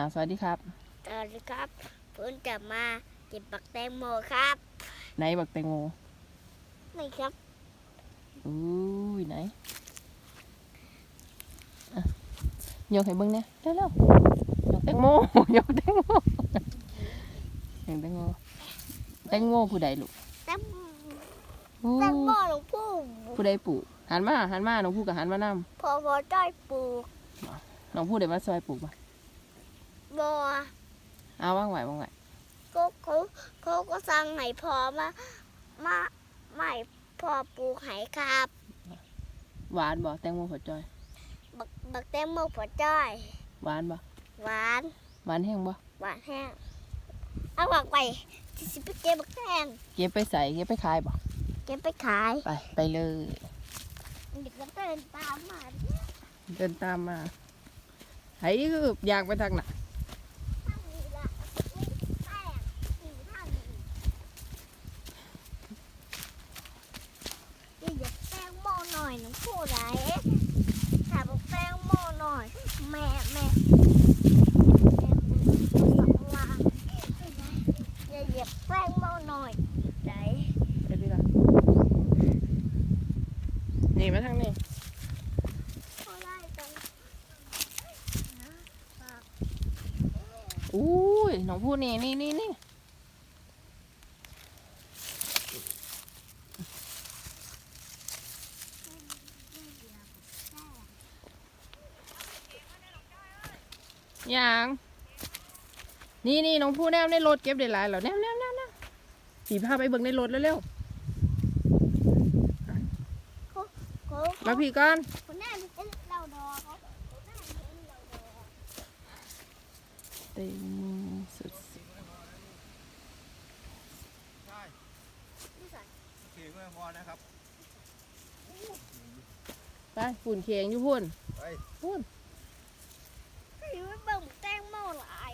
อ่าสวัสดีครับ สวัสดีครับผมจะมาเก็บบักแตงโมครับ ไหนบักแตงโมนี่ครับอุ้ยไหนอะยกให้เบิ่งเนี่ยเร็วเร็วๆยกแตงโม ยกแตงโมยกแตงโมแตงโมผู้ใดลูกแตงอู้แตงโมหลวงปู่ผู้ใดปลูกหันมาหันมาน้องผู้กับหันมานํพอพอจ้อยปลูกน้องผู้ใดมาซอยปลูกป่ะ บัวเอาว่างไหวว่างไหวก็เขาเขาก็สั่งให้พอมา มาไม่พอปลูกให้ครับหวานบ่แตงโมผดจอยบักบักแตงโมพอจ้อยหวานบ่หวานหวานแห้งบ่หวานแห้งเอาบักไปที่สิไปเก็บบักแตงเก็บไปใส่เก็บไปขายบ่เก็บไปขายไปไปเลยเด็กก็เดินตามมาเดินตามมาไห้คืออยากไปทางไหน ทางนี้ละนี่แป้งนี่ทางนี้นี่อย่าแป้ง โม่หน่อยหนูพูดไรถามว่าแป้งโม่หน่อย แม่แม่แม่สองลางอย่าเหยียบแป้งโม่หน่อยไหนไปดีละนี่มาทางนี้เขาไล่กันนะฝากอุ้ยน้องพูดนี่นี่นี่ นี่ยังนี่นี่น้องพูดแนมในรถเก็บได้หลายแล้วแนมแนมแนมแนมสีพาไปเบิ่งในรถเร็วเขาๆมาพี่ก่อนคนหน้ามีเป็นเราดอเขาคนหน้ามีเป็นเราดอเต็มสุดใช่นี่ใส่ขี่เมื่อพอนะครับๆไปฝุ่นเคียงอยู่พุ่นไปพุ่น ให้มั